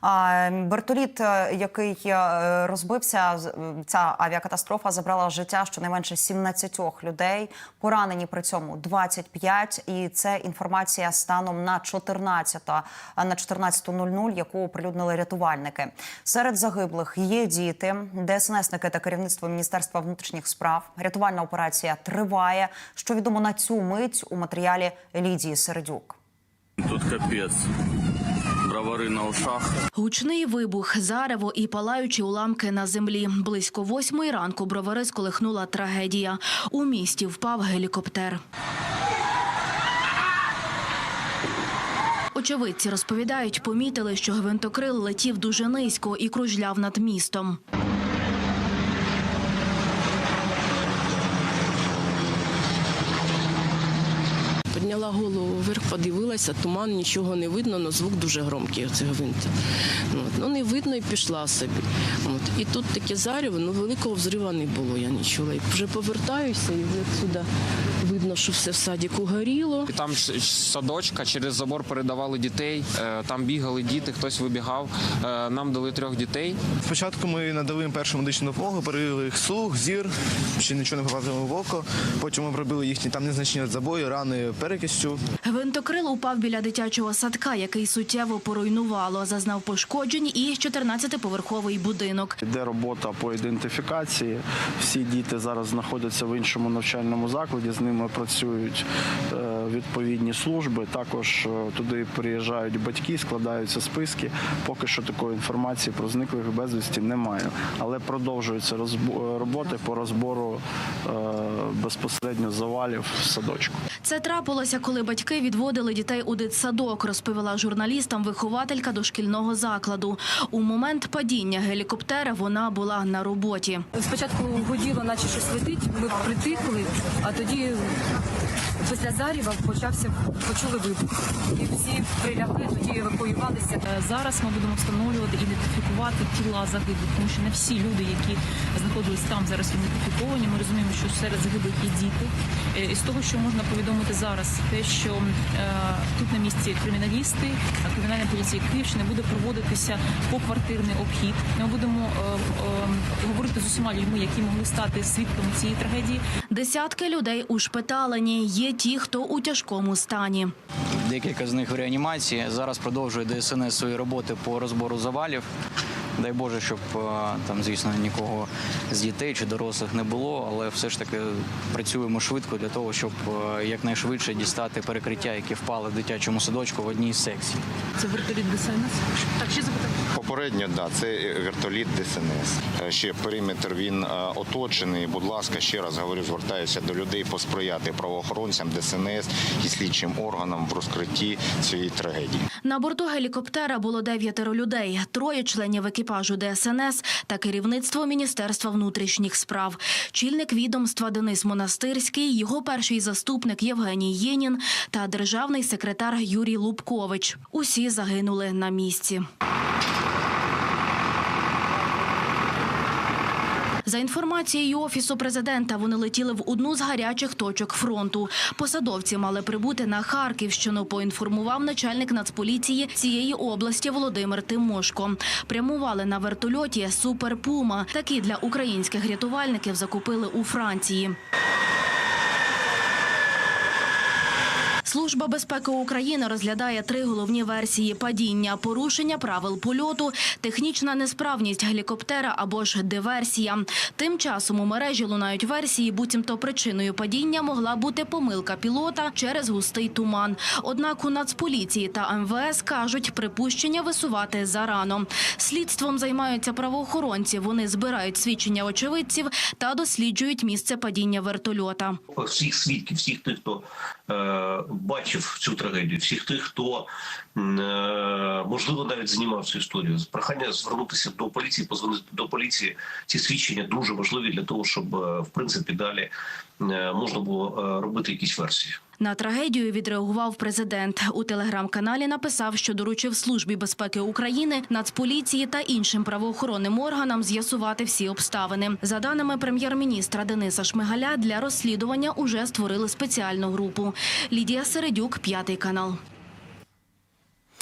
А, Вертоліт, е, який е, розбився, е, ця авіакатастрофа забрала життя щонайменше 17 людей. Поранені при цьому 25. І це інформація станом на 14, а на 14.00, яку оприлюднили рятувальники. Серед загиблих є діти, ДСНСники та керівництво Міністерства внутрішніх справ. Рятувальна операція триває. Що відомо на цю мить у матеріалі Лідії Середюк. Тут капець. Бровари на ушах. Гучний вибух, зарево і палаючі уламки на землі. Близько восьмої ранку бровари сколихнула трагедія. У місті впав гелікоптер. Очевидці розповідають, помітили, що гвинтокрил летів дуже низько і кружляв над містом. Підняла голову вверх, подивилася, туман, нічого не видно, але звук дуже громкий цього гвинта. От. Ну не видно і пішла собі. От. І тут таке зарево, ну великого взриву не було, я не чула. І вже повертаюся, і вже сюди видно, що все в садіку горіло. І Там садочка через забор передавали дітей. е, Там бігали діти, хтось вибігав. Е, Нам дали трьох дітей. Спочатку ми надали їм першу медичну допомогу, перевірили їх слух, зір, ще нічого не потрапило в око. Потім ми пробили їхні там незначні забої, рани перекістю. Гвинтокрил упав біля дитячого садка, який суттєво поруйнувало. Зазнав пошкоджень і 14-поверховий будинок. Йде робота по ідентифікації. Всі діти зараз знаходяться в іншому навчальному закладі. З ними працюють е, відповідні служби. Також е, туди приїжджають батьки, складаються списки. Поки що такої інформації про зниклих безвісті немає. Але продовжуються розбо- роботи по розбору е, безпосередньо завалів в садочку. Це трапилося, коли батьки відводили дітей у дитсадок, розповіла журналістам вихователька дошкільного закладу. У момент падіння гелікоптера вона була на роботі. Спочатку гуділо, наче щось летить, ми притихли, а тоді після заріва почався, почули вибух. І всі прилягли, тоді евакуювалися. Е, Зараз ми будемо встановлювати ідентифікувати тіла загиблих, тому що не всі люди, які знаходились там, зараз ідентифіковані. Ми розуміємо, що серед загиблих є діти. Е, І з того, що можна повідомити зараз, те, що е, тут на місці криміналісти, а кримінальна поліція Київщини буде проводитися поквартирний обхід. Ми будемо е, е, говорити з усіма людьми, які могли стати свідками цієї трагедії. Десятки людей ушпиталені. Є ті, хто у тяжкому стані. Декілька з них в реанімації. Зараз продовжує ДСНС свої роботи по розбору завалів. Дай Боже, щоб е, там, звісно, нікого з дітей чи дорослих не було, але все ж таки працюємо швидко для того, щоб е, якнайшвидше дістати перекриття, які впали в дитячому садочку в одній з секцій. Це вертоліт ДСНС. Так, ще запитання. Попередньо, да, це вертоліт ДСНС. Е, Ще периметр він оточений. Будь ласка, ще раз говорю, звертаюся до людей посприяти правоохоронцям ДСНС і слідчим органам в розкритті цієї трагедії. На борту гелікоптера було дев'ятеро людей, троє членів екіпажу ДСНС та керівництво Міністерства внутрішніх справ. Чільник відомства Денис Монастирський, його перший заступник Євгеній Єнін та державний секретар Юрій Лубкович. Усі загинули на місці. За інформацією офісу президента, вони летіли в одну з гарячих точок фронту. Посадовці мали прибути на Харківщину. Поінформував начальник нацполіції цієї області Володимир Тимошко. Прямували на вертольоті Супер Пума. Такі для українських рятувальників закупили у Франції. Служба безпеки України розглядає три головні версії падіння: порушення правил польоту, технічна несправність гелікоптера або ж диверсія. Тим часом у мережі лунають версії, буцімто причиною падіння могла бути помилка пілота через густий туман. Однак у Нацполіції та МВС кажуть, припущення висувати зарано. Слідством займаються правоохоронці. Вони збирають свідчення очевидців та досліджують місце падіння вертольота. всіх свідків, всіх тих, хто е, бачив цю трагедію, всіх тих, хто е, можливо навіть знімав цю історію. Прохання звернутися до поліції, позвонити до поліції. Ці свідчення дуже важливі для того, щоб е, в принципі далі можна було е, робити якісь версії. На трагедію відреагував президент. У телеграм-каналі написав, що доручив Службі безпеки України, Нацполіції та іншим правоохоронним органам з'ясувати всі обставини. За даними прем'єр-міністра Дениса Шмигаля, для розслідування уже створили спеціальну групу. Лідія Середюк, п'ятий канал.